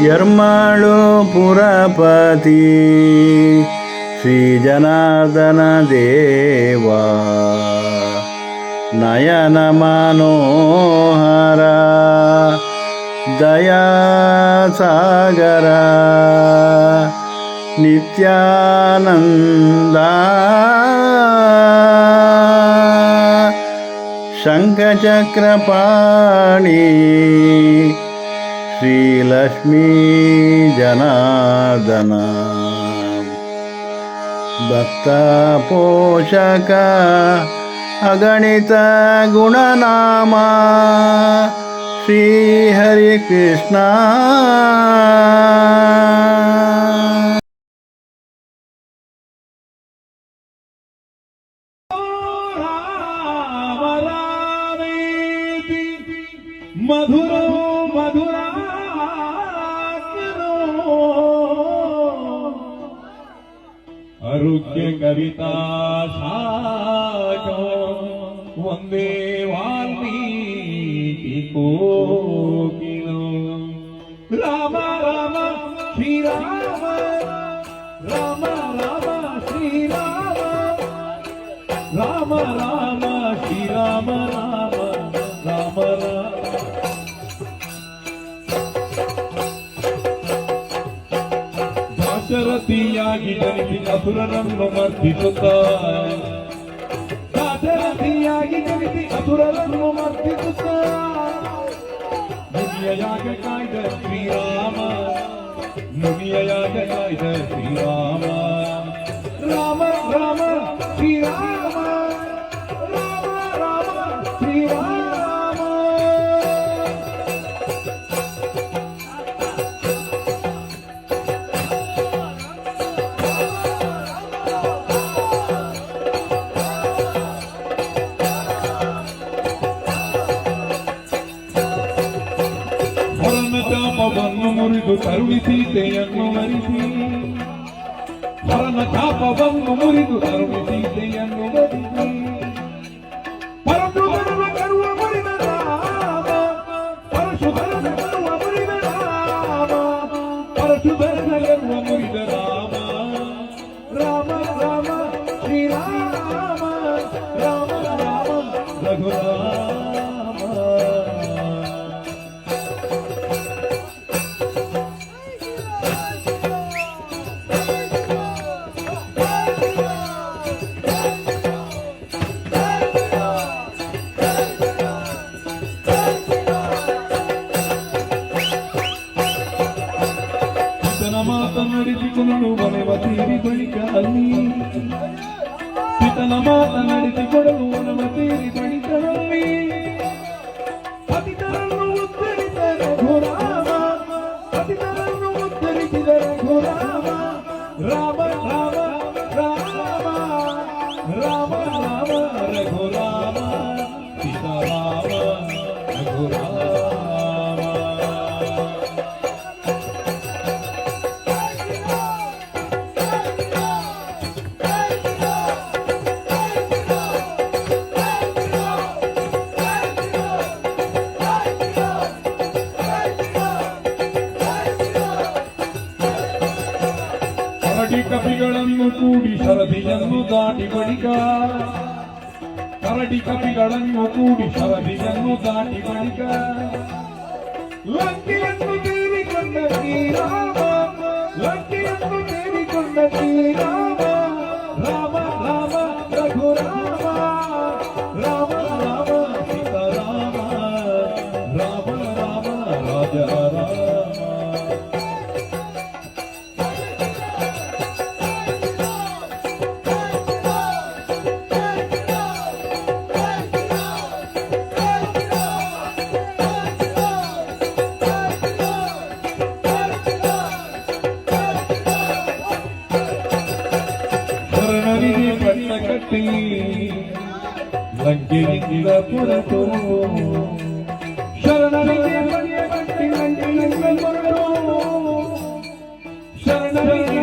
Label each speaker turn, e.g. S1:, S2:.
S1: यर्माणुपुरपति श्रीजनार्दनदेवा। नयनमनोहरा दयासागरा नित्यानन्दा। शङ्खचक्रपाणि
S2: श्रीलक्ष्मी जनादना दत्तपोषक अगणितगुणनामा श्रीहरिकृष्णा मधुरो आरुग्य कविता शाखो वन्दे वाल्मीकि कोकिलो राम राम श्रीराम राम राम श्रीराम राम राम श्रीराम राम ದಾಶರಥಿಯಾಗಿ ಜನಿಸಿ ಅಸುರರನ್ನು ಮರ್ದಿಸುತ್ತ ದಾಶರಥಿಯಾಗಿ ಜನಿಸಿ ಅಸುರರನ್ನು ಮರ್ದಿಸುತ್ತ ಮುನಿಯ ಯಾಗ ಕಾಯ್ದ ಶ್ರೀರಾಮ ಮುನಿಯ ಯಾಗ ಕಾಯ್ದ ಶ್ರೀರಾಮ ರಾಮ ರಾಮ ಶ್ರೀರಾಮ ರಾಮ ರಾಮ ಶ್ರೀರಾಮ ಚಾಪವನ್ನು ಮುರಿದು ಕರುಣಿ ಸೀತೆಯನ್ನು ವರಿಸಿ ಹರನ ಚಾಪವನ್ನು ಮುರಿದು ಕರುಣಿ ಸೀತೆಯನ್ನು ವರಿಸಿ దేవదేవి కొడికాని పితల మాత నడిచి కొడుకు నమతేరి కొడికాని పతితరను ఉద్ధరించిన రఘురామ రఘురామ. రఘురామ రఘురామ. ಕೂಡಿ ಸರದಿಯನ್ನು ದಾಟಿ ಬಳಿಕ ಕರಡಿ ಕಪಿಗಳನ್ನು ಕೂಡಿ ಸರದಿಯನ್ನು ದಾಟಿ ಬಳಿಕ ಲಂಕೆಯನ್ನು ತೀರಿಕೊಂಡ ಶ್ರೀರಾಮ ಲಂಕೆಯನ್ನು ತೀರಿಕೊಂಡ ಶ್ರೀರಾಮ ರಾಮ ರಾಮ ರಘುರಾಮ ರಾಮ ರಾಮ ಸೀತಾರಾಮ ರಾಮ ರಾಮ ರಾಜ ರಾಮ கட்டி நங்கிருந்த புறப்போ சரணரின் கட்டி நங்கிருந்த புறப்போ சரணரின்